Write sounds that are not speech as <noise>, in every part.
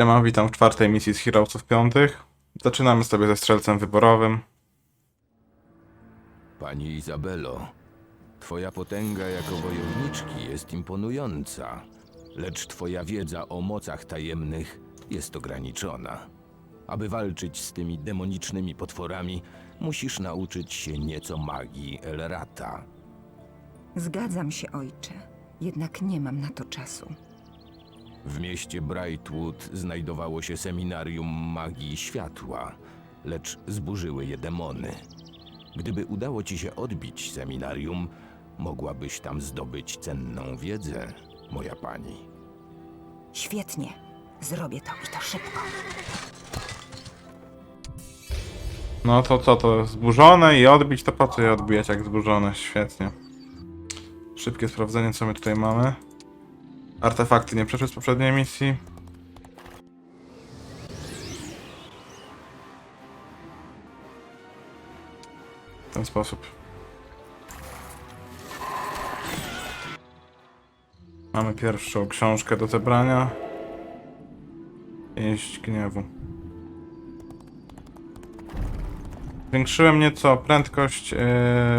Siema, witam w czwartej misji z Heroesów Piątych. Zaczynamy sobie ze strzelcem wyborowym. Pani Izabelo, twoja potęga jako wojowniczki jest imponująca, lecz twoja wiedza o mocach tajemnych jest ograniczona. Aby walczyć z tymi demonicznymi potworami, musisz nauczyć się nieco magii Elrata. Zgadzam się, ojcze. Jednak nie mam na to czasu. W mieście Brightwood znajdowało się seminarium magii światła, lecz zburzyły je demony. Gdyby udało ci się odbić seminarium, mogłabyś tam zdobyć cenną wiedzę, moja pani. Świetnie. Zrobię to i to szybko. No to co, to zburzone i odbić, to po co je odbijać jak zburzone? Świetnie. Szybkie sprawdzenie, co my tutaj mamy. Artefakty nie przeszły z poprzedniej misji. W ten sposób. Mamy pierwszą książkę do zebrania. Pięść gniewu. Zwiększyłem nieco prędkość yy,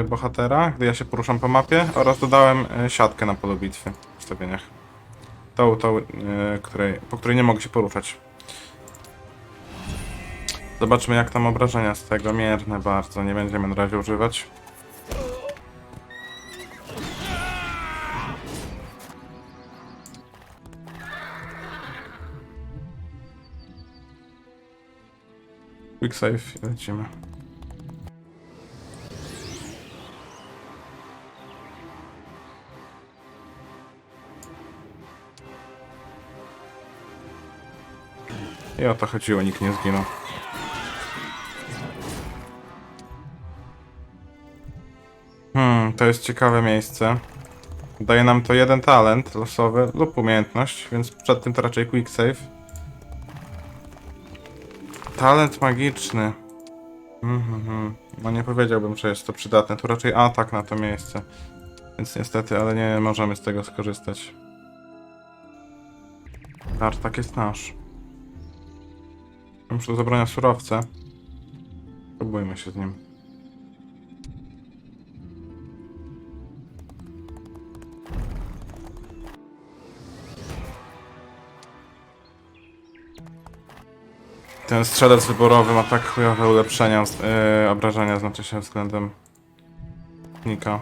bohatera, gdy ja się poruszam po mapie oraz dodałem yy, siatkę na polu bitwy w ustawieniach. Tą, tą yy, której, po której nie mogę się poruszać. Zobaczmy jak tam obrażenia z tego, mierne bardzo, nie będziemy na razie używać. Quick save i lecimy. I o to chodziło, nikt nie zginął. Hmm, to jest ciekawe miejsce. Daje nam to jeden talent losowy lub umiejętność, więc przed tym to raczej quick save. Talent magiczny. Mhm. No nie powiedziałbym, że jest to przydatne. Tu raczej atak na to miejsce. Więc niestety, ale nie możemy z tego skorzystać. Tartak jest nasz. Muszę do zabrania surowce. Próbujmy się z nim. Ten strzelec wyborowy ma tak chujowe ulepszenia, yy, obrażenia znaczy się względem Nika.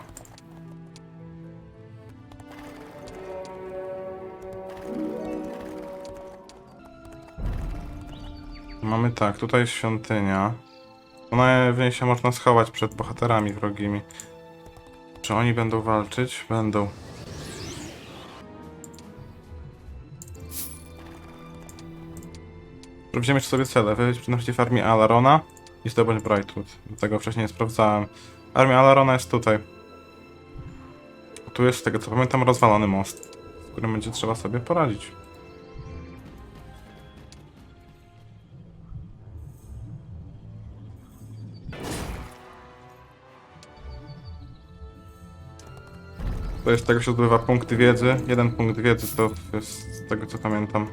Mamy tak, tutaj jest świątynia. Ona w niej się można schować przed bohaterami wrogimi. Czy oni będą walczyć? Będą. Sprawdzimy sobie cele. Wyjdź naprzeciw armii Alarona i zdobądź Brightwood. Tego wcześniej nie sprawdzałem. Armia Alarona jest tutaj. Tu jest, z tego co pamiętam, rozwalony most, z którym będzie trzeba sobie poradzić. To jest tego się zdobywa punkty wiedzy. Jeden punkt wiedzy to jest z tego co pamiętam.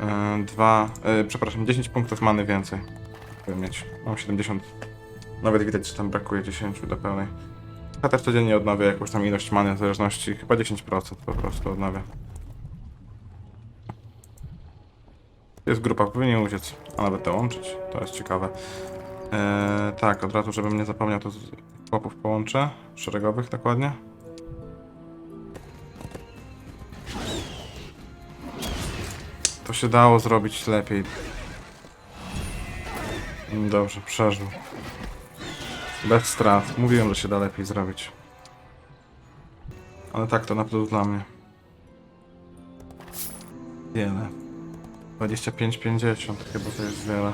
E, dwa, e, przepraszam, 10 punktów many więcej. Powinien mieć. Mam 70. Nawet widać, że tam brakuje 10 do pełnej. A też codziennie odnawia jakąś tam ilość many w zależności. Chyba 10% po prostu odnawia. Jest grupa, powinien uciec, a nawet dołączyć. To jest ciekawe. E, tak, od razu, żebym nie zapomniał, to z chłopów połączę. Szeregowych dokładnie. Się dało zrobić lepiej. Dobrze, przeżył. Bez strat. Mówiłem, że się da lepiej zrobić. Ale tak, to na plus dla mnie. Wiele. 25-50 chyba to jest wiele.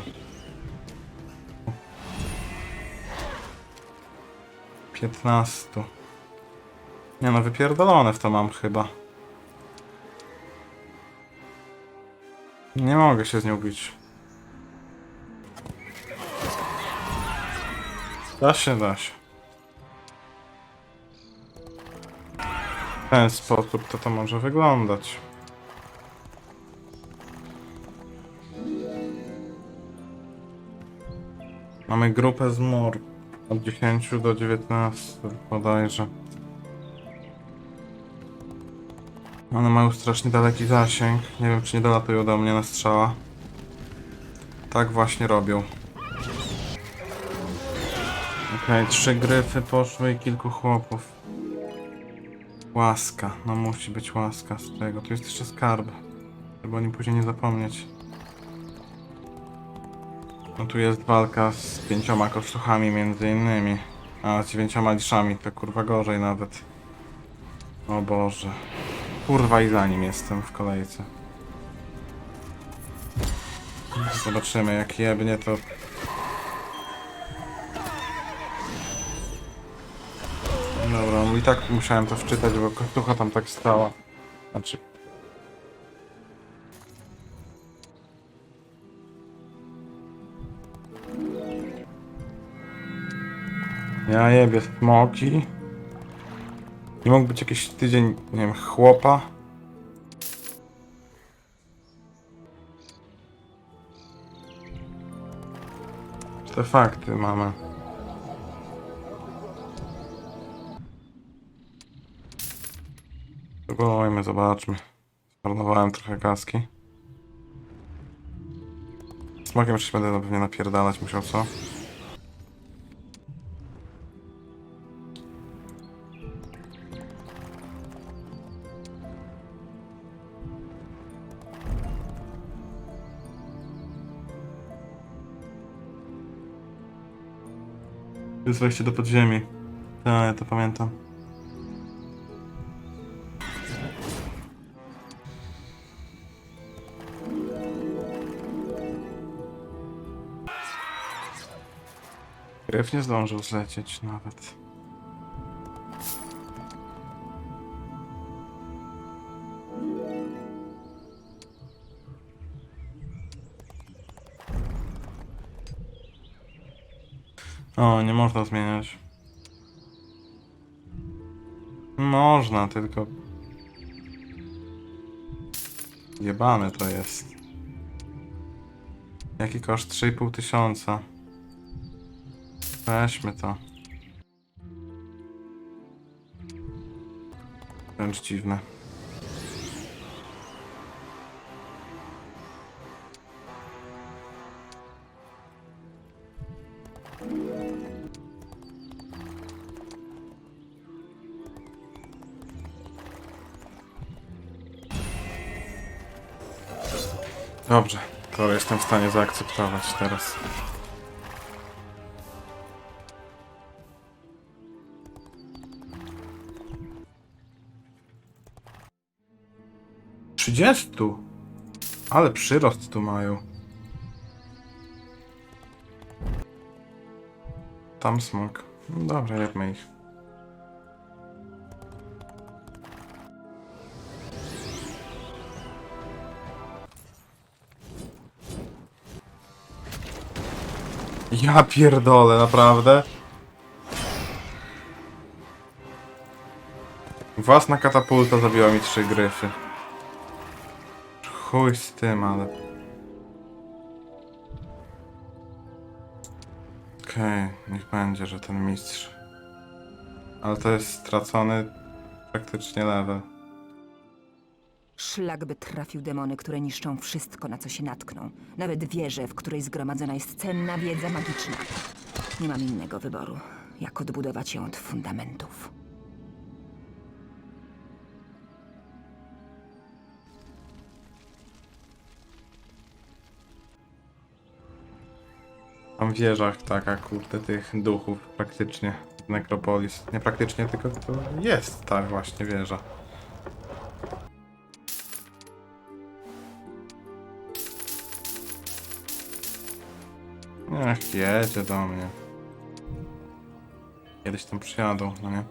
15. Nie no, wypierdolone w to mam chyba. Nie mogę się z nią bić. Da się, da się. W ten sposób to to może wyglądać. Mamy grupę z mur od 10 do 19 bodajże. One mają strasznie daleki zasięg. Nie wiem, czy nie dolatują do mnie na strzała. Tak właśnie robią. Okej, trzy gryfy poszły i kilku chłopów. Łaska, no musi być łaska z tego. Tu jest jeszcze skarb, żeby o nim później nie zapomnieć. No tu jest walka z pięcioma kosztuchami między innymi. A z dziewięcioma liszami to kurwa gorzej nawet. O Boże. Kurwa i za nim jestem w kolejce. Zobaczymy jak jebnie to... Dobra, no i tak musiałem to wczytać, bo kosztucha tam tak stała. Znaczy... Ja jebie smoki. Nie mógł być jakiś tydzień, nie wiem, chłopa. Te fakty mamy. Spróbujmy, zobaczmy. Zmarnowałem trochę kaski. Smokiem jeszcze będę pewnie napierdalać musiał, co? Jest wejście do podziemi. Tak, ja to pamiętam. Krew nie zdążył zlecieć nawet. O, nie można zmieniać. Można, tylko... Jebane to jest. Jaki koszt? 3,5 tysiąca. Weźmy to. Wręcz dziwne. Dobrze, to jestem w stanie zaakceptować teraz. Trzydziestu? Ale przyrost tu mają. Tam smok. No Dobra, jebmy ich. Ja pierdolę, naprawdę. Własna katapulta zabiła mi trzy gryfy. Chuj z tym, ale... Okej, niech będzie, że ten mistrz. Ale to jest stracony praktycznie level. Szlak by trafił demony, które niszczą wszystko, na co się natkną. Nawet wieżę, w której zgromadzona jest cenna wiedza magiczna. Nie mam innego wyboru, jak odbudować ją od fundamentów. Tam w wieżach taka, kurde, tych duchów praktycznie. Necropolis. Nie praktycznie, tylko to jest ta właśnie wieża. Niech jedzie do mnie. Kiedyś tam przyjadą, no nie?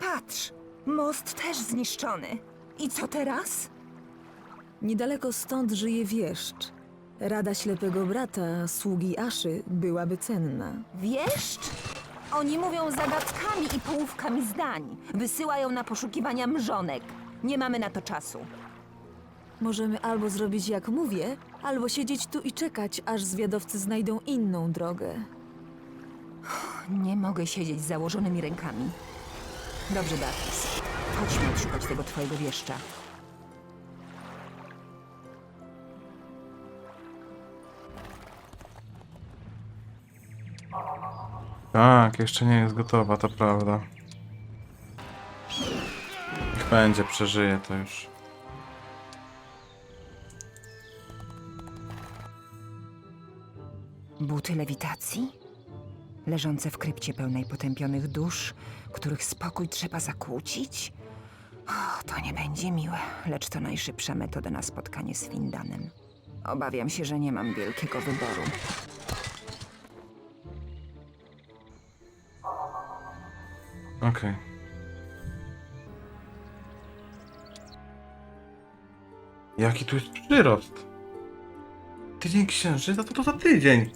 Patrz! Most też zniszczony. I co teraz? Niedaleko stąd żyje wieszcz. Rada ślepego brata, sługi Aszy, byłaby cenna. Wieszcz? Oni mówią zagadkami i połówkami zdań. Wysyłają na poszukiwania mrzonek. Nie mamy na to czasu. Możemy albo zrobić jak mówię, albo siedzieć tu i czekać, aż zwiadowcy znajdą inną drogę. Nie mogę siedzieć z założonymi rękami. Dobrze, Beatrice. Chodźmy odszukać tego twojego wieszcza. Tak, jeszcze nie jest gotowa, to prawda. Niech będzie, przeżyje to już. Buty lewitacji? Leżące w krypcie pełnej potępionych dusz, których spokój trzeba zakłócić? O, to nie będzie miłe, lecz to najszybsza metoda na spotkanie z Findanem. Obawiam się, że nie mam wielkiego wyboru. Okej. Jaki tu jest przyrost? Tydzień księżyca to to za tydzień.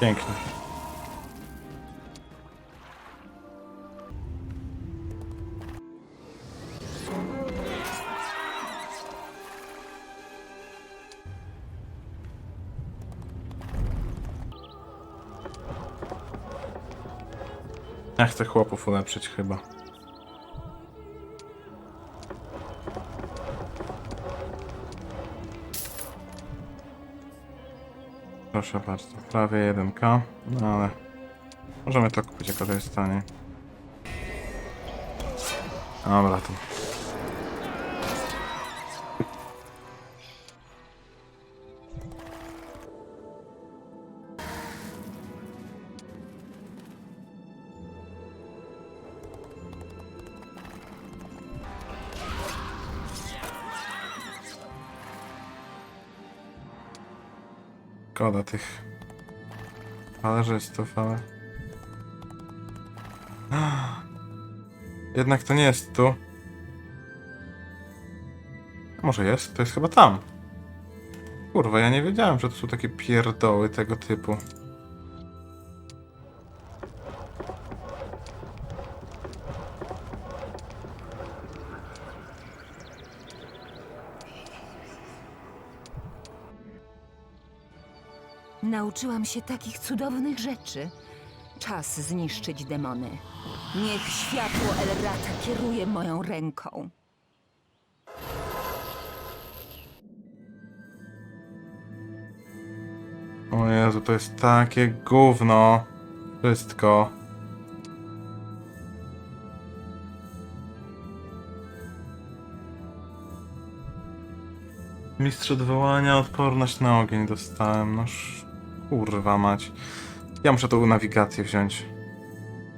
Pięknie. Ja chcę chłopów ulepszyć chyba. Proszę bardzo, prawie 1k, no ale możemy to kupić jako to jest taniej. Dobra, to Szkoda tych talerzystów, ale... Jednak to nie jest tu. Może jest? To jest chyba tam. Kurwa, ja nie wiedziałem, że to są takie pierdoły tego typu. Nauczyłam się takich cudownych rzeczy. Czas zniszczyć demony. Niech światło Elrata kieruje moją ręką. O Jezu, to jest takie gówno. Wszystko. Mistrz odwołania, odporność na ogień dostałem. Noż, kurwa mać. Ja muszę tą nawigację wziąć.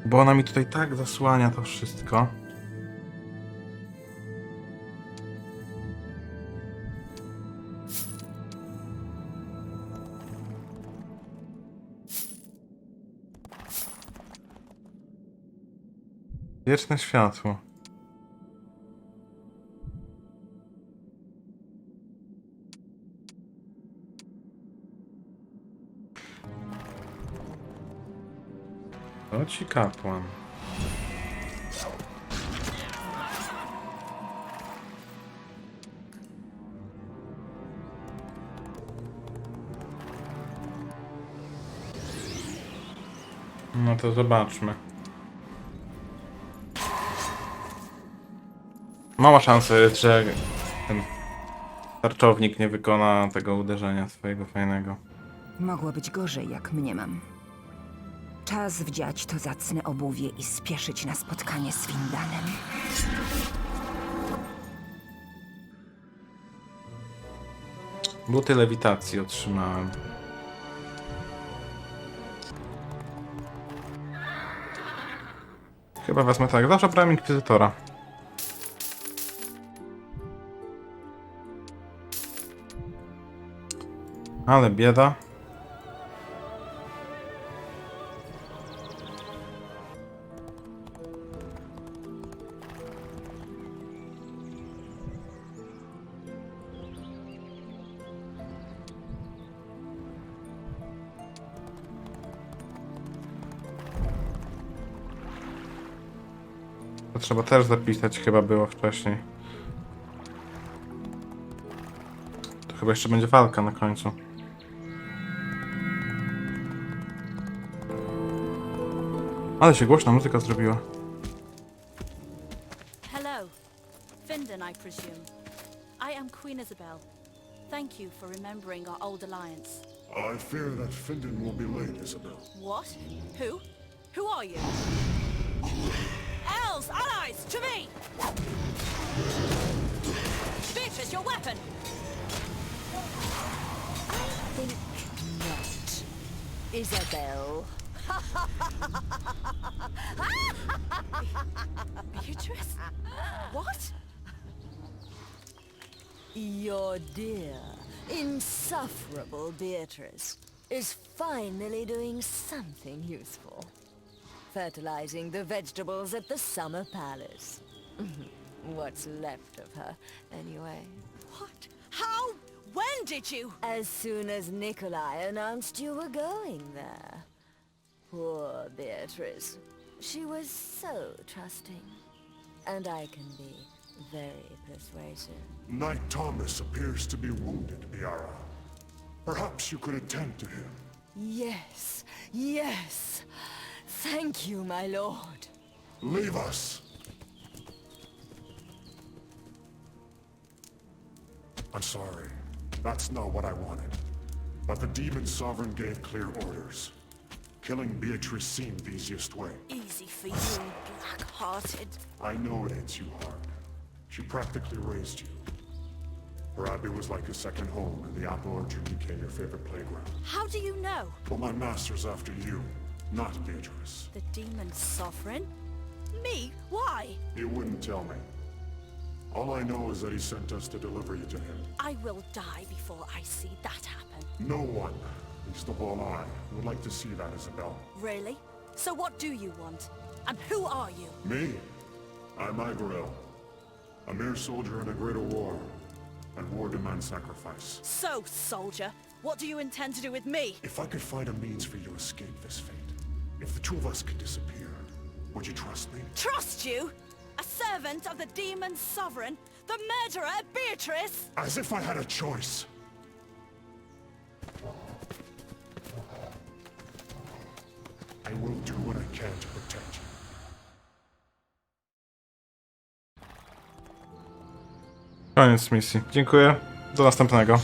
Bo ona mi tutaj tak zasłania to wszystko. Wieczne światło. Ci kapłan. No to zobaczmy. Mała szansa jest, że ten tarczownik nie wykona tego uderzenia swojego fajnego. Mogło być gorzej, jak mniemam. Czas wdziać to zacne obuwie i spieszyć na spotkanie z Findanem. Buty lewitacji otrzymałem. Chyba wezmę tak. Zawsze brałem Inkwizytora. Ale bieda. Trzeba też zapisać, chyba było wcześniej. To chyba jeszcze będzie walka na końcu. Ale się głośna muzyka zrobiła. Hello. Findon, I presume. I am Queen Isabel. Thank you for remembering our old alliance. I fear that Findon will be late, Isabel. What? Who? Who are you? Elves, allies, to me! Beatrice, your weapon! think not. Isabel. <laughs> Beatrice? What? Your dear, insufferable Beatrice is finally doing something useful. Fertilizing the vegetables at the Summer Palace. <laughs> What's left of her, anyway. What? How? When did you? As soon as Nikolai announced you were going there. Poor Beatrice. She was so trusting. And I can be very persuasive. Knight Thomas appears to be wounded, Biara. Perhaps you could attend to him. Yes, yes. Thank you, my lord. Leave us! I'm sorry. That's not what I wanted. But the Demon Sovereign gave clear orders. Killing Beatrice seemed the easiest way. Easy for you, black-hearted. I know it hits you hard. She practically raised you. Her abbey was like a second home, and the apple orchard became your favorite playground. How do you know? Well, my master's after you, not Beatrice. The demon sovereign? Me? Why? He wouldn't tell me. All I know is that he sent us to deliver you to him. I will die before I see that happen. No one, least of all I, would like to see that, Isabel. Really? So what do you want? And who are you? Me? I'm Ivorel. A mere soldier in a greater war. And war demands sacrifice. So, soldier, what do you intend to do with me? If I could find a means for you to escape this fate, if the two of us could disappear, would you trust me? Trust you? A servant of the demon sovereign? The murderer of Beatrice? As if I had a choice. I will do what I can to protect you. Koniec misji. Dziękuję. Do następnego.